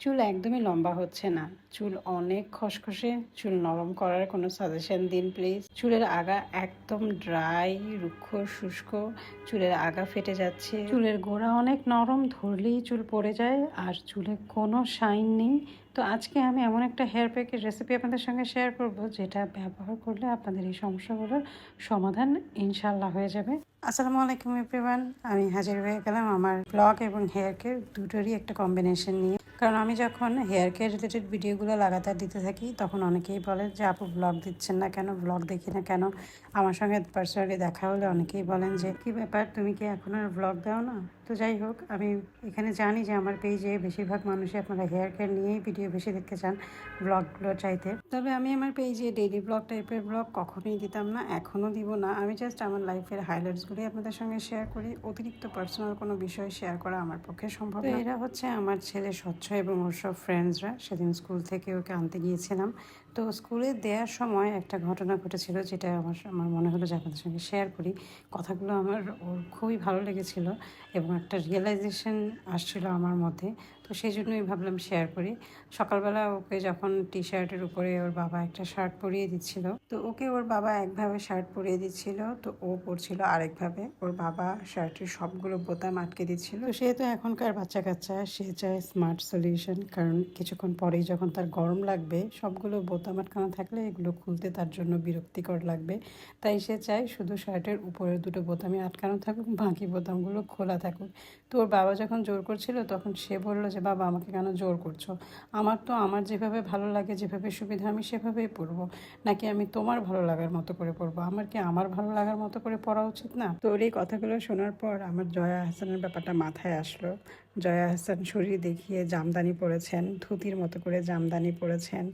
চুল একদমই লম্বা হচ্ছে না। চুল অনেক খসখসে, চুল নরম করার কোনো সাজেশন দিন প্লিজ চুলের আগা একদম ড্রাই রুক্ষ, শুষ্ক, চুলের আগা ফেটে যাচ্ছে। চুলের গোড়া অনেক নরম, ধরলেই চুল পড়ে যায়, আর চুলে কোনো শাইন নেই। তো আজকে আমি এমন একটা হেয়ার প্যাকের রেসিপি আপনাদের সঙ্গে শেয়ার করব, যেটা ব্যবহার করলে আপনাদের এই সমস্যাগুলোর সমাধান ইনশাল্লাহ হয়ে যাবে। আসসালামু আলাইকুম এভরিওয়ান আমি হাজির হয়ে গেলাম আমার ব্লগ এবং হেয়ার কেয়ার দুটোরই একটা কম্বিনেশন নিয়ে। কারণ আমি যখন হেয়ার কেয়ার রিলেটেড ভিডিওগুলো লাগাতার দিতে থাকি, তখন অনেকেই বলে যে, আপু ব্লগ দিচ্ছেন না কেন? ব্লগ দেখি না কেন? আমার সঙ্গে পার্সোনালি দেখা হলে অনেকেই বলেন যে, কি ব্যাপার? তুমি কি এখন আর ব্লগ দাও না? তো যাই হোক আমি এখানে জানি যে আমার পেজে বেশিরভাগ মানুষই আপনারা হেয়ার কেয়ার নিয়েই ভিডিও বেশি দেখতে চান ব্লগগুলো চাইতে। তবে আমি আমার পেজে ডেইলি ব্লগ টাইপের ব্লগ কখনোই দিতাম না এখনও দিব না। আমি জাস্ট আমার লাইফের হাইলাইটসগুলোই আপনাদের সঙ্গে শেয়ার করি। অতিরিক্ত পার্সোনাল কোনো বিষয় শেয়ার করা আমার পক্ষে সম্ভব না। এরা হচ্ছে আমার ছেলে স্বচ্ছ এবং ওর সব ফ্রেন্ডসরা সেদিন স্কুল থেকে ওকে আনতে গিয়েছিলাম। তো স্কুলে দেওয়ার সময় একটা ঘটনা ঘটেছিল যেটা আমার আমার মনে হলো যে আপনাদের সঙ্গে শেয়ার করি। কথাগুলো আমার, ওর খুবই ভালো লেগেছিল এবং একটা রিয়েলাইজেশন আসছিল আমার মধ্যে। তো সেই জন্যই ভাবলাম শেয়ার করি। সকালবেলা ওকে যখন টি শার্টের উপরে ওর বাবা একটা শার্ট পরিয়ে দিচ্ছিল, তো ওকে ওর বাবা একভাবে শার্ট পরিয়ে দিচ্ছিল, তো ও পরছিল আরেকভাবে। ওর বাবা শার্টের সবগুলো বোতাম আটকে দিচ্ছিল। সে তো এখনকার বাচ্চা কাচ্চা সে চায় স্মার্ট সলিউশন কারণ কিছুক্ষণ পরেই যখন তার গরম লাগবে, সবগুলো বোতাম আটকানো থাকলে এগুলো খুলতে তার জন্য বিরক্তিকর লাগবে। তাই সে চায় শুধু শার্টের উপরে দুটো বোতামে আটকানো থাকুক, বাকি বোতামগুলো খোলা থাকুক। তো ওর বাবা যখন জোর করছিল, তখন সে বলল যে বাবা, আমাকে কেন জোর করছ? আমার তো আমার যেভাবে ভালো লাগে, যেভাবে সুবিধা, আমি সেভাবেই পড়ব। নাকি আমি তোমার ভালো লাগার মতো করে পড়ব? আমার কি আমার ভালো লাগার মতো করে পড়া উচিত না? তোর এই কথাগুলো শোনার পর আমার জয়া হাসানের ব্যাপারটা মাথায় আসলো। জয়া হাসান শরীর দেখিয়ে জামদানি পরেছেন, ধুতির মতো করে জামদানি পরেছেন।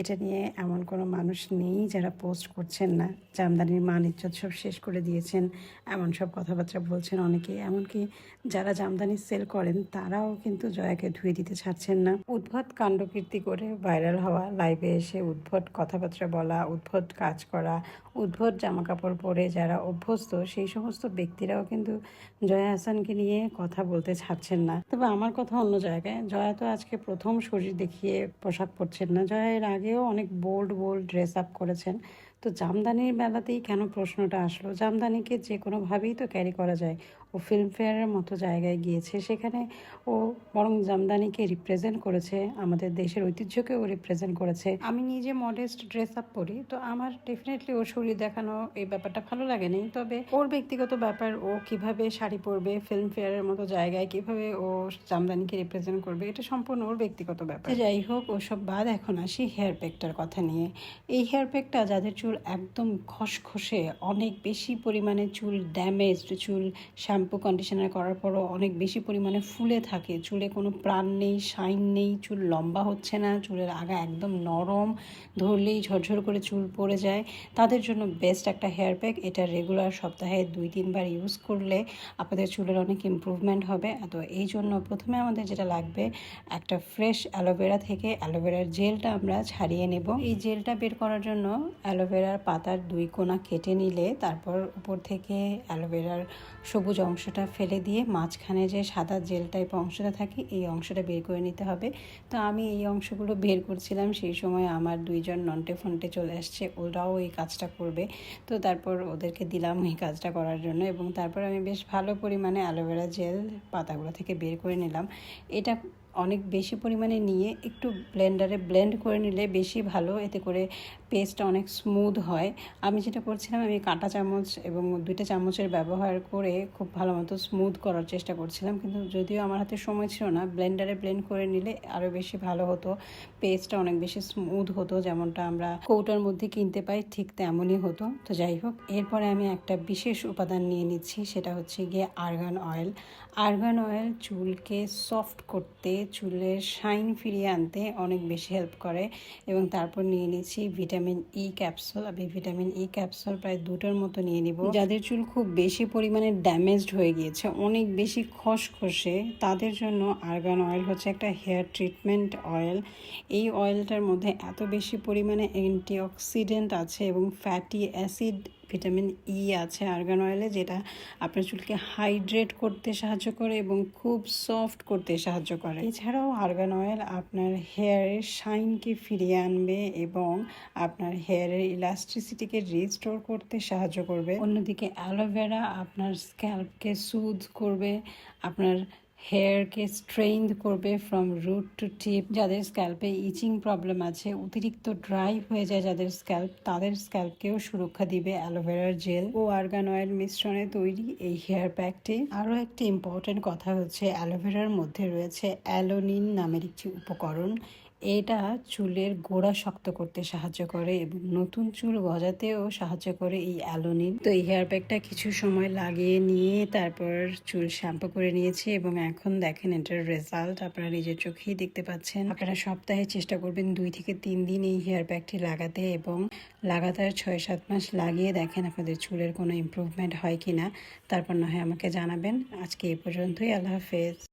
এটা নিয়ে এমন কোনো মানুষ নেই যারা পোস্ট করছেন না। জামদানির মান ইজ্জত সব শেষ করে দিয়েছেন। এমন সব কথাবার্তা বলছেন অনেকেই এমনকি যারা জামদানি সেল করেন, তারাও কিন্তু জয়াকে ধুয়ে দিতে ছাড়ছেন না। উদ্ভট কাণ্ডকীর্তি করে ভাইরাল হওয়া লাইভে এসে উদ্ভট কথাবার্তা বলা, উদ্ভট কাজ করা, উদ্ভট জামা কাপড় পরে যারা অভ্যস্ত, সেই সমস্ত ব্যক্তিরাও কিন্তু জয়া হাসানকে নিয়ে কথা বলতে ছাড়ছেন না। তবে আমার কথা অন্য জায়গায়। জয়া তো আজকে প্রথম শরীর দেখিয়ে পোশাক পরছেন না। জয়া এর আগেও অনেক বোল্ড বোল্ড ড্রেস আপ করেছেন। তো জামদানির বেলাতেই কেন প্রশ্নটা আসলো? জামদানিকে যে কোনোভাবেই তো ক্যারি করা যায়। ও ফিল্মফেয়ারের মতো জায়গায় গিয়েছে। সেখানে ও বরং জামদানিকে রিপ্রেজেন্ট করেছে, আমাদের দেশের ঐতিহ্যকেও রিপ্রেজেন্ট করেছে। আমি নিজে মডেস্ট ড্রেস আপ করি তো আমার ডেফিনেটলি ওর শরীর দেখানো এই ব্যাপারটা ভালো লাগে লাগেনি। তবে ওর ব্যক্তিগত ব্যাপার, ও কীভাবে শাড়ি পরবে ফিল্মফেয়ারের মতো জায়গায় কীভাবে ও জামদানিকে রিপ্রেজেন্ট করবে, এটা সম্পূর্ণ ওর ব্যক্তিগত ব্যাপার। যাই হোক, ওসব বাদ এখন আসি হেয়ার প্যাকটার কথা নিয়ে। এই হেয়ার প্যাকটা যাদের চুল একদম খসখসে, অনেক বেশি পরিমাণে চুল ড্যামেজড চুল শ্যাম্পু কন্ডিশনার করার পরও অনেক বেশি পরিমাণে ফুলে থাকে। চুলে কোনো প্রাণ নেই, শাইন নেই, চুল লম্বা হচ্ছে না, চুলের আগা একদম নরম, ধরলেই ঝরঝর করে চুল পড়ে যায়। তাদের জন্য বেস্ট একটা হেয়ার প্যাক এটা রেগুলার সপ্তাহে দুই, তিনবার ইউজ করলে আপনাদের চুলের অনেক ইম্প্রুভমেন্ট হবে। তো এই জন্য প্রথমে আমাদের যেটা লাগবে, একটা ফ্রেশ অ্যালোভেরা থেকে অ্যালোভেরার জেলটা আমরা ছাড়িয়ে নেব। এই জেলটা বের করার জন্য অ্যালোভেরার পাতার দুই কোনা কেটে নিলে, তারপর উপর থেকে অ্যালোভেরার সবুজ অংশটা ফেলে দিয়ে মাঝখানে যে সাদা জেল টাইপ অংশটা থাকে, এই অংশটা বের করে নিতে হবে। তো আমি এই অংশগুলো বের করছিলাম, সেই সময় আমার দুইজন নন্টে ফন্টে চলে আসছে, ওরাও এই কাজটা করবে। তো তারপর ওদেরকে দিলাম এই কাজটা করার জন্য এবং তারপর আমি বেশ ভালো পরিমাণে অ্যালোভেরা জেল পাতাগুলো থেকে বের করে নিলাম। এটা অনেক বেশি পরিমাণে নিয়ে একটু ব্লেন্ডারে ব্লেন্ড করে নিলে বেশি ভালো, এতে করে পেস্টটা অনেক স্মুথ হয়। আমি যেটা করছিলাম, আমি কাঁটা চামচ এবং দুইটা চামচের ব্যবহার করে খুব ভালো মতো স্মুথ করার চেষ্টা করছিলাম। কিন্তু যদিও আমার হাতে সময় ছিল না ব্লেন্ডারে ব্লেন্ড করে নিলে আরও বেশি ভালো হতো। পেস্টটা অনেক বেশি স্মুথ হতো, যেমনটা আমরা কৌটার মধ্যে কিনতে পাই, ঠিক তেমনই হতো। তো যাই হোক, এরপরে আমি একটা বিশেষ উপাদান নিয়ে নিচ্ছি, সেটা হচ্ছে গিয়ে আর্গান অয়েল আর্গান অয়েল চুলকে সফট করতে, চুলের শাইন ফিরিয়ে আনতে অনেক বেশি হেল্প করে এবং তারপর নিয়ে নিচ্ছি ভিটামিন ই ক্যাপসুল আমি ভিটামিন ই ক্যাপসুল প্রায় দুটোর মতো নিয়ে নিব। যাদের চুল খুব বেশি পরিমাণে ড্যামেজড হয়ে গিয়েছে, অনেক বেশি খসখসে, তাদের জন্য আর্গান অয়েল হচ্ছে একটা হেয়ার ট্রিটমেন্ট অয়েল এই অয়েলটার মধ্যে এত বেশি পরিমাণে অ্যান্টিঅক্সিডেন্ট আছে এবং ফ্যাটি অ্যাসিড ভিটামিন ই আছে আর্গান অয়েলে যেটা আপনার চুলকে হাইড্রেট করতে সাহায্য করে এবং খুব সফট করতে সাহায্য করে। এছাড়াও আর্গান অয়েল আপনার হেয়ারের শাইনকে ফিরিয়ে আনবে এবং আপনার হেয়ারের ইলাস্ট্রিসিটিকে রিস্টোর করতে সাহায্য করবে। অন্যদিকে অ্যালোভেরা আপনার স্ক্যাল্পকে সুদ করবে, আপনার হেয়ারকে স্ট্রেইন করবে ফ্রম রুট টু টিপ যাদের স্ক্যাল্পে ইচিং প্রবলেম আছে, অতিরিক্ত ড্রাই হয়ে যায় যাদের স্ক্যাল্প তাদের স্ক্যাল্পকেও সুরক্ষা দিবে অ্যালোভেরার জেল ও আর্গান অয়েল মিশ্রণে তৈরি এই হেয়ার প্যাকটি আরও একটি ইম্পর্টেন্ট কথা হচ্ছে অ্যালোভেরার মধ্যে রয়েছে অ্যালোনিন নামের একটি উপকরণ। এটা চুলের গোড়া শক্ত করতে সাহায্য করে এবং নতুন চুল গজাতেও সাহায্য করে এই অ্যালোনিন। তো এই হেয়ার প্যাকটা কিছু সময় লাগিয়ে নিয়ে তারপর চুল শ্যাম্পু করে নিয়েছি এবং এখন দেখেন এটার রেজাল্ট আপনারা নিজের চোখেই দেখতে পাচ্ছেন। আপনারা সপ্তাহে চেষ্টা করবেন দুই থেকে তিন দিন এই হেয়ার প্যাকটি লাগাতে এবং লাগাতার ছয় সাত মাস লাগিয়ে দেখেন আপনাদের চুলের কোনো ইমপ্রুভমেন্ট হয় কিনা। তারপর না হয় আমাকে জানাবেন। আজকে এই পর্যন্তই, আল্লাহ হাফেজ।